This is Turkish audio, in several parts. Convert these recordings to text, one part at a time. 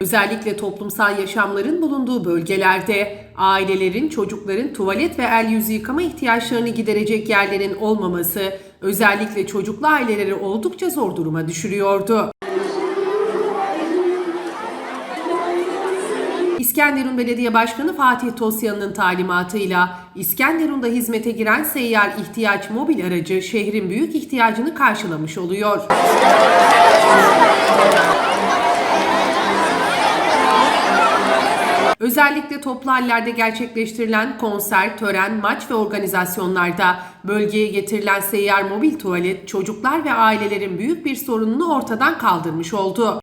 Özellikle toplumsal yaşamların bulunduğu bölgelerde ailelerin çocukların tuvalet ve el yüzü yıkama ihtiyaçlarını giderecek yerlerin olmaması özellikle çocuklu aileleri oldukça zor duruma düşürüyordu. İskenderun Belediye Başkanı Fatih Tosyalı'nın talimatıyla İskenderun'da hizmete giren seyyar ihtiyaç mobil aracı şehrin büyük ihtiyacını karşılamış oluyor. Özellikle toplu hallerde gerçekleştirilen konser, tören, maç ve organizasyonlarda bölgeye getirilen seyyar mobil tuvalet çocuklar ve ailelerin büyük bir sorununu ortadan kaldırmış oldu.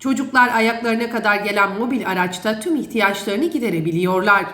Çocuklar ayaklarına kadar gelen mobil araçta tüm ihtiyaçlarını giderebiliyorlar.